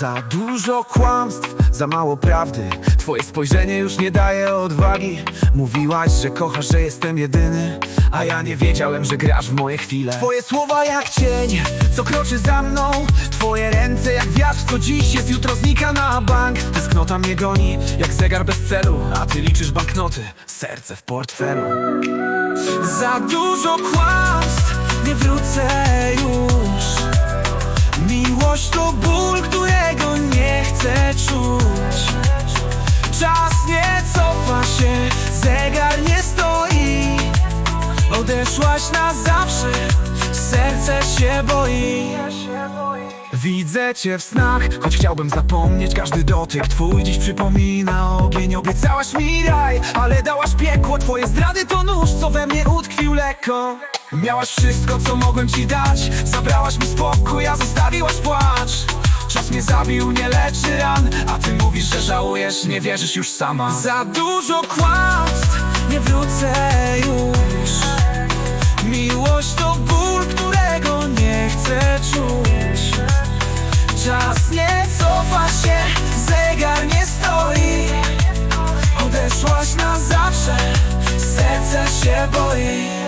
Za dużo kłamstw, za mało prawdy. Twoje spojrzenie już nie daje odwagi. Mówiłaś, że kochasz, że jestem jedyny A ja nie wiedziałem, że grasz w moje chwile. Twoje słowa jak cień, co kroczy za mną. Twoje ręce jak wiatr, co dziś jest, jutro znika na bank. Tęsknota mnie goni, jak zegar bez celu A ty liczysz banknoty, serce w portfelu. Za dużo kłamstw, Odeszłaś na zawsze, serce się boi. Widzę cię w snach, choć chciałbym zapomnieć każdy dotyk. Twój dziś przypomina ogień Obiecałaś mi raj, ale dałaś piekło. Twoje zdrady to nóż, co we mnie utkwił lekko. Miałaś wszystko, co mogłem ci dać. Zabrałaś mi spokój, a zostawiłaś płacz. Czas mnie zabił, nie leczy ran A ty mówisz, że żałujesz, nie wierzysz już sama. Za dużo kłamstw, nie wrócę już się boi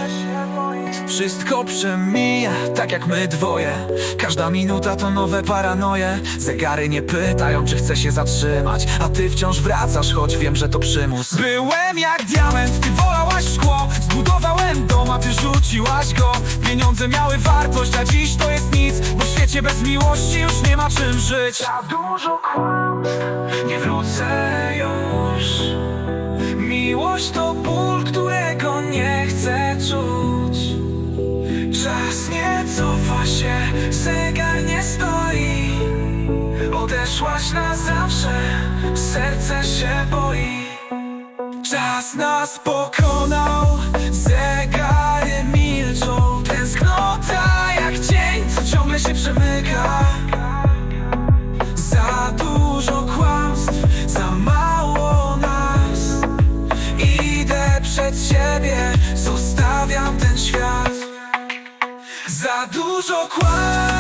wszystko przemija, tak jak my dwoje. Każda minuta to nowe paranoje. Zegary nie pytają, czy chcę się zatrzymać. A ty wciąż wracasz, choć wiem, że to przymus. Byłem jak diament, ty wolałaś szkło. Zbudowałem dom, a ty rzuciłaś go. Pieniądze miały wartość, a dziś to jest nic Bo w świecie bez miłości już nie ma czym żyć. Za dużo kłamstw, nie wrócę już. Miłość to ból, Odeszłaś na zawsze, serce się boi. Czas nas pokonał, zegary milczą Tęsknota jak cień, co ciągle się przemyka. Za dużo kłamstw, za mało nas. Idę przed siebie, zostawiam ten świat. Za dużo kłamstw